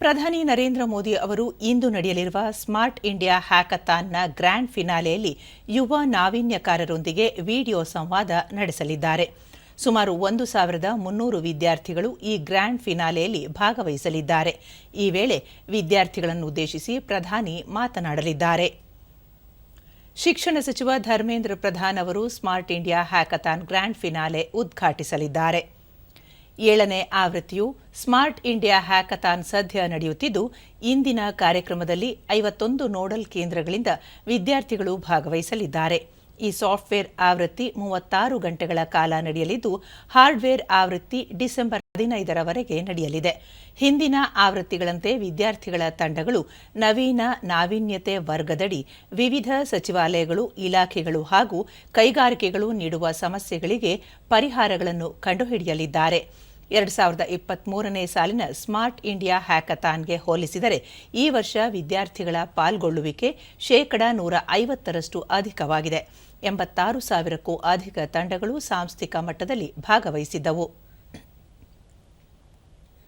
ಪ್ರಧಾನಿ ನರೇಂದ್ರ ಮೋದಿ ಅವರು ಇಂದು ನಡೆಯಲಿರುವ ಸ್ಮಾರ್ಟ್ ಇಂಡಿಯಾ ಹ್ಯಾಕಥಾನ್ನ ಗ್ರ್ಯಾಂಡ್ ಫಿನಾಲೆಯಲ್ಲಿ ಯುವ ನಾವೀನ್ಯಕಾರರೊಂದಿಗೆ ವಿಡಿಯೋ ಸಂವಾದ ನಡೆಸಲಿದ್ದಾರೆ. ಸುಮಾರು ಒಂದು ಸಾವಿರದ ಮುನ್ನೂರು ವಿದ್ಯಾರ್ಥಿಗಳು ಈ ಗ್ರ್ಯಾಂಡ್ ಫಿನಾಲೆಯಲ್ಲಿ ಭಾಗವಹಿಸಲಿದ್ದಾರೆ. ಈ ವೇಳೆ ವಿದ್ಯಾರ್ಥಿಗಳನ್ನು ಉದ್ದೇಶಿಸಿ ಪ್ರಧಾನಿ ಮಾತನಾಡಲಿದ್ದಾರೆ. ಶಿಕ್ಷಣ ಸಚಿವ ಧರ್ಮೇಂದ್ರ ಪ್ರಧಾನ್ ಅವರು Smart India hackathon grand finale ಉದ್ಘಾಟಿಸಲಿದ್ದಾರೆ. ಏಳನೇ ಆವೃತ್ತಿಯು ಸ್ಮಾರ್ಟ್ ಇಂಡಿಯಾ ಹ್ಯಾಕಥಾನ್ ಸದ್ಯ ನಡೆಯುತ್ತಿದ್ದು, ಇಂದಿನ ಕಾರ್ಯಕ್ರಮದಲ್ಲಿ ಐವತ್ತೊಂದು ನೋಡಲ್ ಕೇಂದ್ರಗಳಿಂದ ವಿದ್ಯಾರ್ಥಿಗಳು ಭಾಗವಹಿಸಲಿದ್ದಾರೆ. ಈ ಸಾಫ್ಟ್ವೇರ್ ಆವೃತ್ತಿ ಮೂವತ್ತಾರು ಗಂಟೆಗಳ ಕಾಲ ನಡೆಯಲಿದ್ದು, ಹಾರ್ಡ್ವೇರ್ ಆವೃತ್ತಿ ಡಿಸೆಂಬರ್ ಹದಿನೈದರವರೆಗೆ ನಡೆಯಲಿದೆ. ಹಿಂದಿನ ಆವೃತ್ತಿಗಳಂತೆ ವಿದ್ಯಾರ್ಥಿಗಳ ತಂಡಗಳು ನವೀನ ನಾವೀನ್ಯತೆ ವರ್ಗದಡಿ ವಿವಿಧ ಸಚಿವಾಲಯಗಳು, ಇಲಾಖೆಗಳು ಹಾಗೂ ಕೈಗಾರಿಕೆಗಳು ನೀಡುವ ಸಮಸ್ಯೆಗಳಿಗೆ ಪರಿಹಾರಗಳನ್ನು ಕಂಡುಹಿಡಿಯಲಿದ್ದಾರೆ. ಎರಡು ಸಾವಿರದ ಇಪ್ಪತ್ಮೂರನೇ ಸಾಲಿನ ಸ್ಮಾರ್ಟ್ ಇಂಡಿಯಾ ಹ್ಯಾಕಥಾನ್ಗೆ ಹೋಲಿಸಿದರೆ ಈ ವರ್ಷ ವಿದ್ಯಾರ್ಥಿಗಳ ಪಾಲ್ಗೊಳ್ಳುವಿಕೆ ಶೇಕಡ ನೂರ ಐವತ್ತರಷ್ಟು ಅಧಿಕವಾಗಿದೆ. ಎಂಬತ್ತಾರು ಸಾವಿರಕ್ಕೂ ಅಧಿಕ ತಂಡಗಳು ಸಾಂಸ್ಥಿಕ ಮಟ್ಟದಲ್ಲಿ ಭಾಗವಹಿಸಿದ್ದವು.